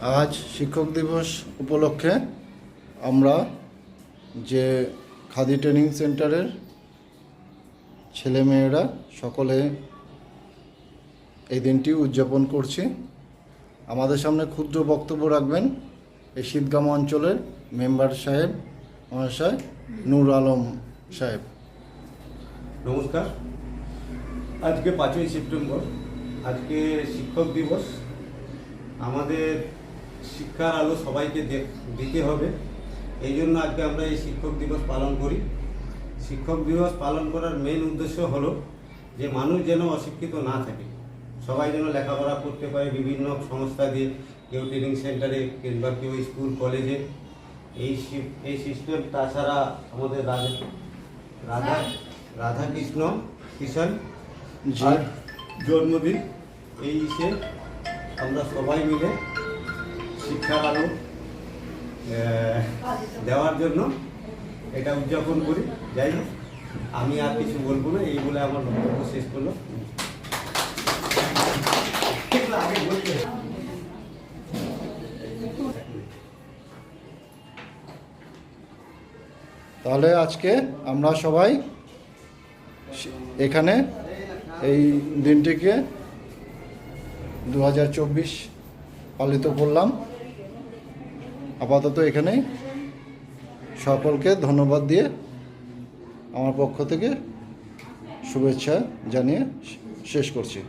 আজ শিক্ষক দিবস উপলক্ষে আমরা যে খাদি ট্রেনিং সেন্টারের ছেলেমেয়েরা সকলে এই দিনটি উদযাপন করছি। আমাদের সামনে ক্ষুদ্র বক্তব্য রাখবেন এই শীতগাম অঞ্চলের মেম্বার সাহেব, মহাশয় নূর আলম সাহেব। নমস্কার। আজকে পাঁচই সেপ্টেম্বর, আজকে শিক্ষক দিবস। আমাদের শিক্ষার আলো সবাইকে দিতে হবে। এই জন্য আজকে আমরা এই শিক্ষক দিবস পালন করি। শিক্ষক দিবস পালন করার মেন উদ্দেশ্য হলো যে মানুষ যেন অশিক্ষিত না থাকে। সবাই যেন লেখাপড়া করতে পারে বিভিন্ন সংস্থা দিয়ে কেউ ট্রেনিং সেন্টারে কিংবা কেউ স্কুল কলেজে এই সি- এই সিস্টেম তাছাড়া আমাদের রাজা রাধা রাধাকৃষ্ণ কিষণ জন্মদিন এই ইসে আমরা সবাই মিলে শিক্ষার আলো দেওয়ার জন্য এটা উদযাপন করি। যাই হোক, আমি আর কিছু বলব না, এই বলে আমার বক্তব্য শেষ করল। তাহলে আজকে আমরা সবাই এখানে এই দিনটিকে দু হাজার চব্বিশ পালিত করলাম। আপাতত এখানেই সকলকে ধন্যবাদ দিয়ে আমার পক্ষ থেকে শুভেচ্ছা জানিয়ে শেষ করছি।